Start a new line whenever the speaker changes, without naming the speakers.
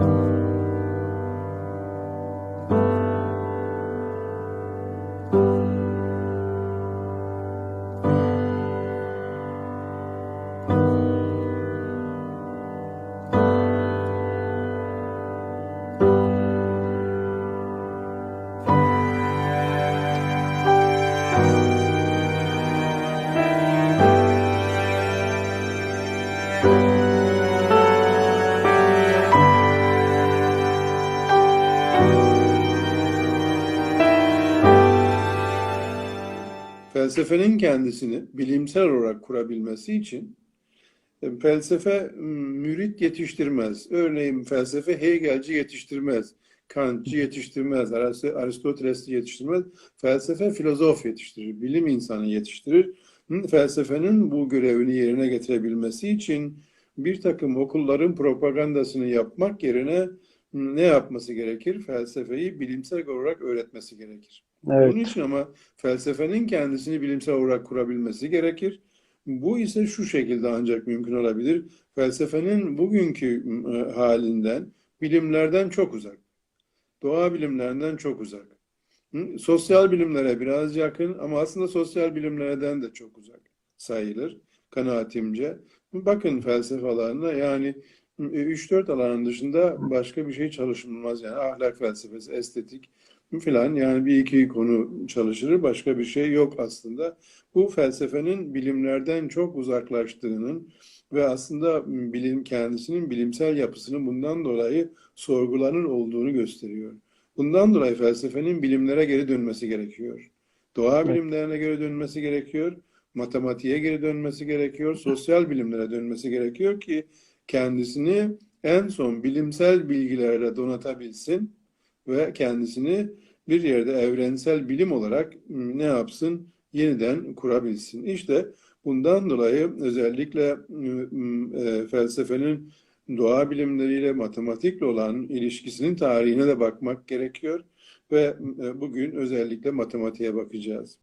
Thank you. Felsefenin kendisini bilimsel olarak kurabilmesi için e, felsefe mürit yetiştirmez. Örneğin felsefe Hegelci yetiştirmez. Kantçı yetiştirmez. Arist- Aristoteles'i yetiştirmez. Felsefe filozof yetiştirir. Bilim insanı yetiştirir. Felsefenin bu görevini yerine getirebilmesi için bir takım okulların propagandasını yapmak yerine ne yapması gerekir? Felsefeyi bilimsel olarak öğretmesi gerekir.
Evet.
Bunun için ama felsefenin kendisini bilimsel olarak kurabilmesi gerekir. Bu ise şu şekilde ancak mümkün olabilir. Felsefenin bugünkü e, halinden, bilimlerden çok uzak. Doğa bilimlerinden çok uzak. Sosyal bilimlere biraz yakın ama aslında sosyal bilimlerden de çok uzak sayılır kanaatimce. Bakın felsefe alanına yani 3-4 alanın dışında başka bir şey çalışılmaz. Yani ahlak felsefesi, estetik filan yani bir iki konu çalışılır. Başka bir şey yok aslında. Bu felsefenin bilimlerden çok uzaklaştığının ve aslında bilim kendisinin bilimsel yapısının bundan dolayı sorgulanın olduğunu gösteriyor. Bundan dolayı felsefenin bilimlere geri dönmesi gerekiyor. Doğa
Evet.
bilimlerine geri dönmesi gerekiyor. Matematiğe geri dönmesi gerekiyor. Sosyal bilimlere dönmesi gerekiyor ki kendisini en son bilimsel bilgilerle donatabilsin ve kendisini bir yerde evrensel bilim olarak m, ne yapsın? Yeniden kurabilsin. İşte bundan dolayı özellikle m, m, e, felsefenin doğa bilimleriyle matematikle olan ilişkisinin tarihine de bakmak gerekiyor ve e, bugün özellikle matematiğe bakacağız.